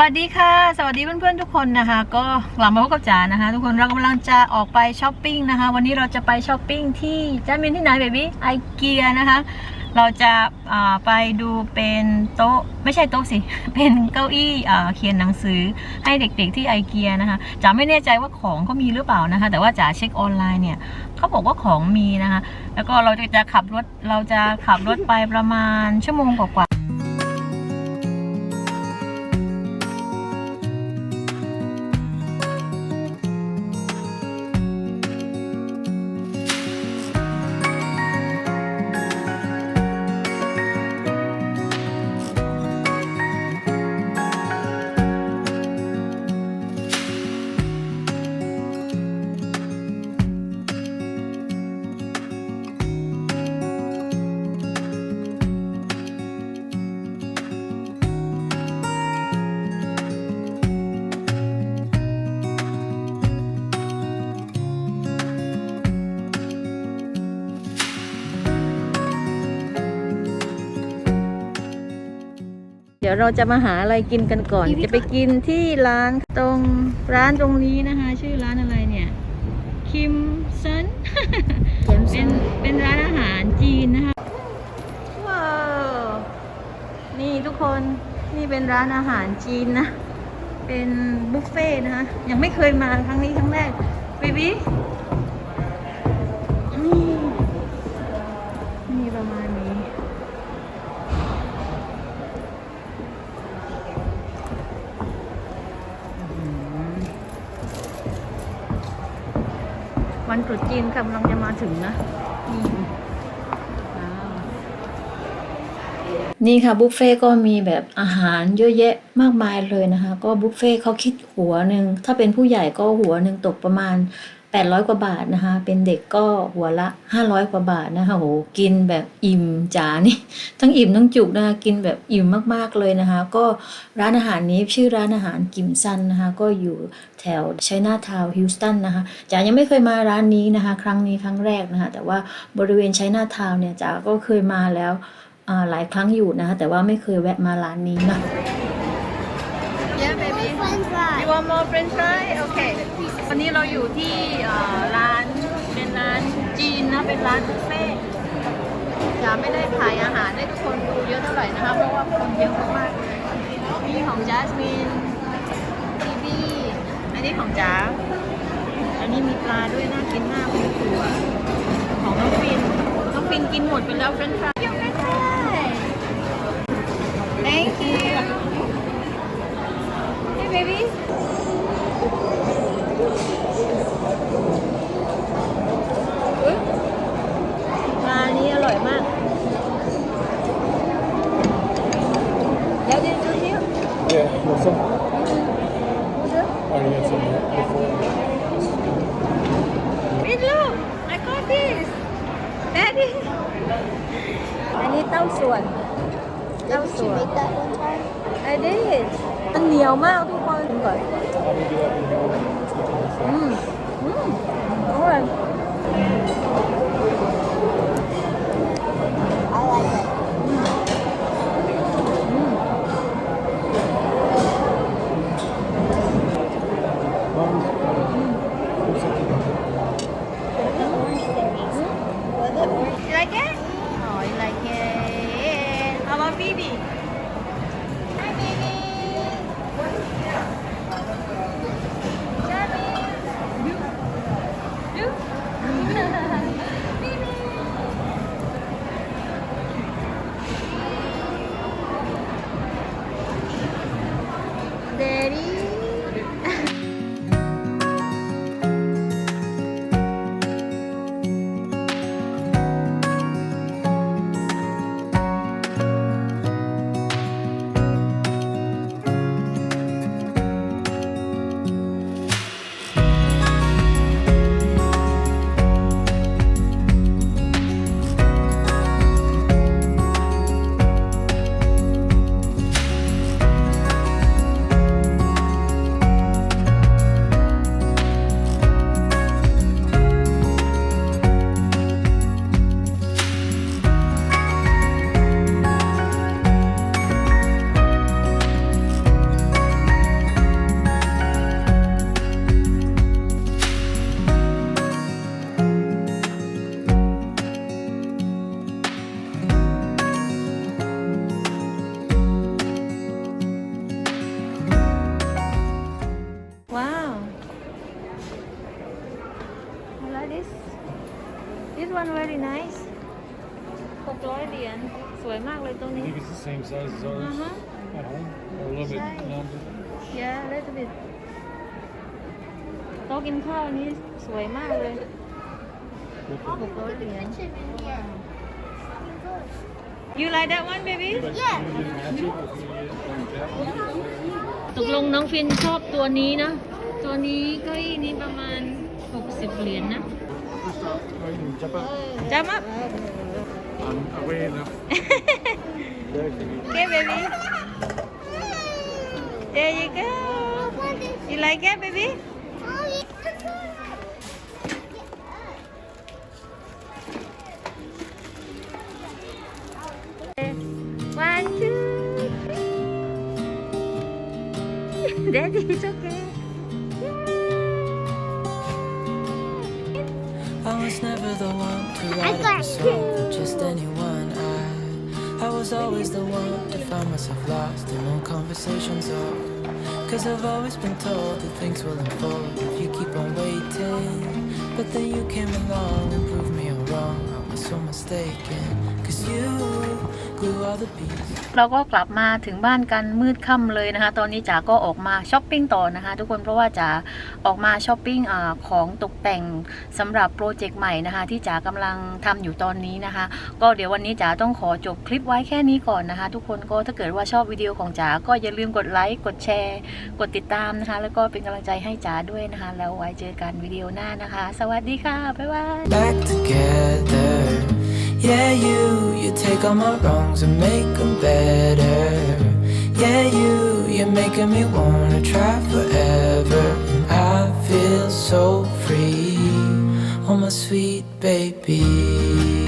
วัสดีค่ะ สวัสดีเพื่อนๆทุกคนนะคะ ก็กลับมาพบกับจ๋านะคะ ทุกคนเรากำลังจะออกไปช้อปปิ้งนะคะ วันนี้เราจะไปช้อปปิ้งที่จ้ามินที่ไหนเบบี้ไอเกียนะคะ เราจะาไปดูเป็นโต๊ะไม่ใช่โต๊ะสิ เป็นเก้าอี้เขียนหนังสือให้เด็กๆที่ไอเกียนะคะจ๋าไม่แน่ใจว่าของเขามีหรือเปล่านะคะ แต่ว่าจ๋าเช็คออนไลน์เนี่ยเขาบอกว่าของมีนะคะ แล้วก็เราจะจะขับรถเราจะขับรถไปประมาณชั่วโมงกว่า เดี๋ยวเราจะมาหาอะไรกินกันก่อน จะไปกินที่ร้านตรงร้านตรงนี้นะคะ ชื่อร้านอะไรเนี่ยคิมซันเป็นเป็นร้านอาหารจีนนะคะว้าวนี่ทุกคนนี่เป็นร้านอาหารจีนนะ เป็นบุฟเฟ่ต์นะคะยังไม่เคยมาครั้งนี้ครั้งแรกเบบี้ ตรุษจีนกำลังจะมาถึงนะนี่ค่ะบุฟเฟ่ก็มีแบบอาหารเยอะแยะมากมายเลยนะคะ ก็บุฟเฟ่เขาคิดหัวหนึ่งถ้าเป็นผู้ใหญ่ก็หัวหนึ่งตกประมาณ 800 กว่าบาทนะคะ เป็นเด็กก็หัวละ 500 กว่าบาทนะคะโหกินแบบอิ่มจ๋านี่ ทั้งอิ่มทั้งจุกนะคะกินแบบอิ่มมากๆเลยนะคะ ก็ร้านอาหารนี้ชื่อร้านอาหารกิมซันนะคะ ก็อยู่แถวไชน่าทาวน์ฮิวสตันนะคะจ๋ายังไม่เคยมาร้านนี้นะคะ ครั้งนี้ครั้งแรกนะคะ แต่ว่าบริเวณไชน่าทาวน์เนี่ยจ๋าก็เคยมาแล้วหลายครั้งอยู่นะคะแต่ว่าไม่เคยแวะมาร้านนี้นะ Yeah baby You want more French fry? Okay. วันนี้เราอยู่ที่ร้านเป็นร้านจีนนะเป็นร้านบุฟเฟ่จะไม่ได้ถ่ายอาหารให้ทุกคนดูเยอะเท่าไหร่นะคะเพราะว่าคนเยอะมากๆมีของจัสมินบีบีอันนี้ของจ๋าอันนี้มีปลาด้วยน่ากินมากเป็นตัวของน้องฟินน้องฟินกินหมดไปแล้วเฟรนช์ฟราย Your French fries. Thank you Hey, baby. Already had some before. Wait, look I got this Daddy อันนี้เต้าส่วน เต้า Didn't ส่ you วน make that one time? I did มันเหนียวมากทุกคนก่อน How do you do that in your อืมอืมอร่อย I like it. Very nice หกร้อยเหรียญสวยมากเลยตรง I นี้ think it's the same size as ours Uh-huh. at home, or a little bit Size. longer. yeah little bit โต๊ะกินข้าวนี้สวยมากเลยหกร้อยเหรียญ Chip in here. you like that one baby But Yeah. can you match it if you use like that? ตกลงน้องฟินชอบตัวนี้นะ ตัวนี้เก้าอี้นี้ประมาณ 60 เหรียญนะ first stop. Jump up. I'm away now. okay, baby. There you go. You like it, baby? One, two, three. Daddy, it's okay. Was never the one to write a song, just anyone. I, I was always the one to find myself lost in old conversations. Oh, cause I've always been told that things will unfold if you keep on waiting. But then you came along and proved me all wrong. Oh. I was so mistaken, cause you glue all the pieces. เราก็กลับมาถึงบ้านกันมืดค่ำเลยนะคะ ตอนนี้จ๋าก็ออกมาช้อปปิ้งต่อนะคะ ทุกคนเพราะว่าจ๋าออกมาช้อปปิ้งอาของตกแต่งสำหรับโปรเจกต์ใหม่นะคะ ที่จ๋ากำลังทำอยู่ตอนนี้นะคะ ก็เดี๋ยววันนี้จ๋าต้องขอจบคลิปไว้แค่นี้ก่อนนะคะ ทุกคนก็ถ้าเกิดว่าชอบวิดีโอของจ๋าก็อย่าลืมกดไลค์กดแชร์ กดติดตามนะคะ แล้วก็เป็นกำลังใจให้จ๋าด้วยนะคะ แล้วไว้เจอกันวิดีโอหน้านะคะ สวัสดีค่ะบ๊ายบาย back together. Yeah, you, you take all my wrongs and make them better. Yeah, you, you're making me wanna try forever. And I feel so free, oh my sweet baby.